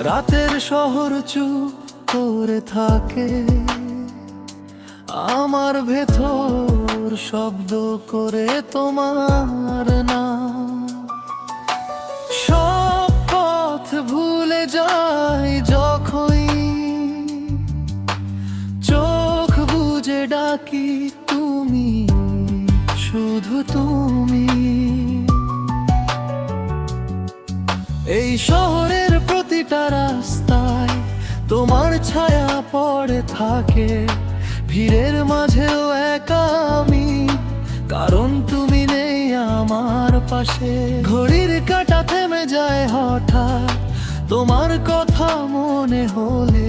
রাতের শহর চুপ করে থাকে। আমার ভেতর শব্দ করে তোমার না সব পথ ভুলে যাই যখনই। চোখ বুঝে ডাকি, তুমি, শুধু তুমি। এই শহরের প্রতিটা রাস্তায় তোমার ছায়া পড়ে থাকে। ভিড়ের মাঝেও একা আমি, কারণ তুমি নেই আমার পাশে। ঘড়ির কাটা থেমে যায় হঠাৎ, তোমার কথা মনে হলে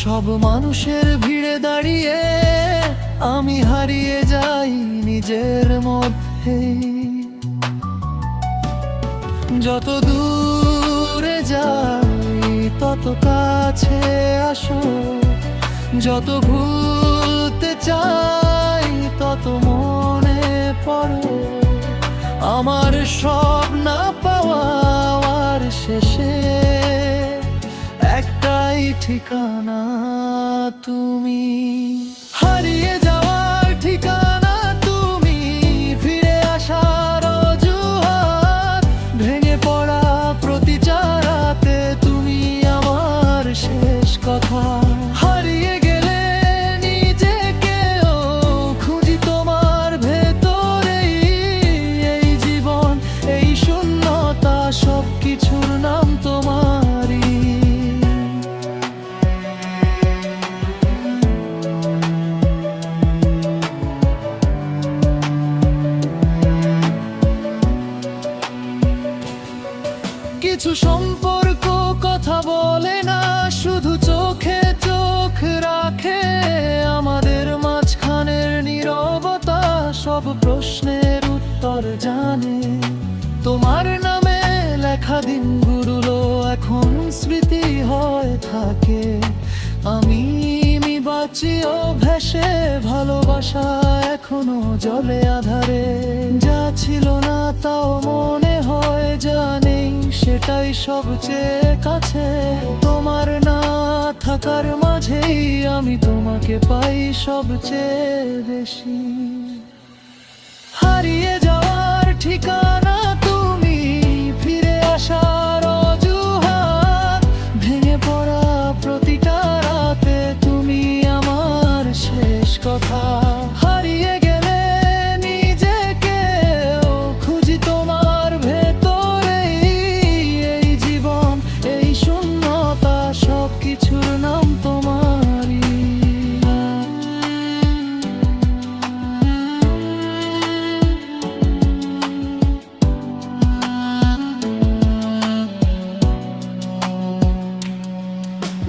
সব মানুষের ভিড়ে দাঁড়িয়ে আমি হারিয়ে যাই নিজের মধ্যে। যত দূরে যাই, তত কাছে আসো। যত ভুলতে চাই, তত মনে পড়ো। আমার সব না পাওয়ার শেষে একটাই ঠিকানা তুমি। কিছু সম্পর্ক কথা বলে না, শুধু চোখে চোখ রাখে। আমাদের মাঝখানের নীরবতা সব প্রশ্নের উত্তর জানে। তোমার নামে লেখা দিনগুলো এখন স্মৃতি হয়ে থাকে। আমি আমি বাঁচি ও ভেসে ভালোবাসা এখনও জলে আধারে। যা ছিল না তাও মনে হয় জানেই সেটাই সবচেয়ে কাছে। তোমার না থাকার মাঝেই আমি তোমাকে পাই সবচেয়ে বেশি। হারিয়ে যাওয়ার ঠিকানা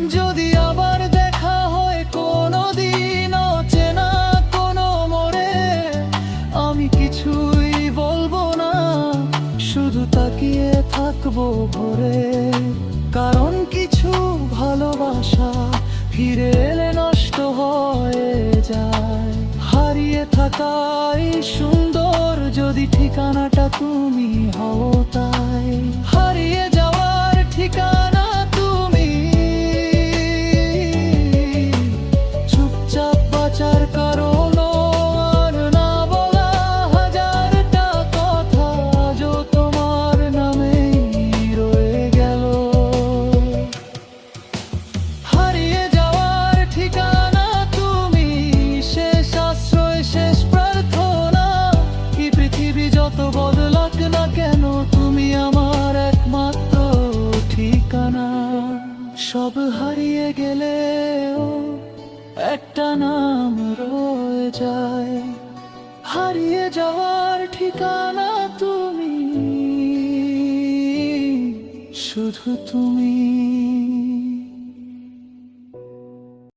যদি আবার দেখা হয় কোনো দিন অচেনা কোনো মোড়ে, আমি কিছুই বলব না, শুধু তাকিয়ে থাকব ভরে কারণ কিছু ভালোবাসা ফিরে এলে নষ্ট হয়ে যায়। হারিয়ে থাকাই সুন্দর যদি ঠিকানাটা তুমি হও তাই। যত বদলাক না কেন, তুমি আমার একমাত্র ঠিকানা। সব হারিয়ে গেলেও একটা নাম রয়ে যায়। হারিয়ে যাওয়ার ঠিকানা তুমি, শুধু তুমি।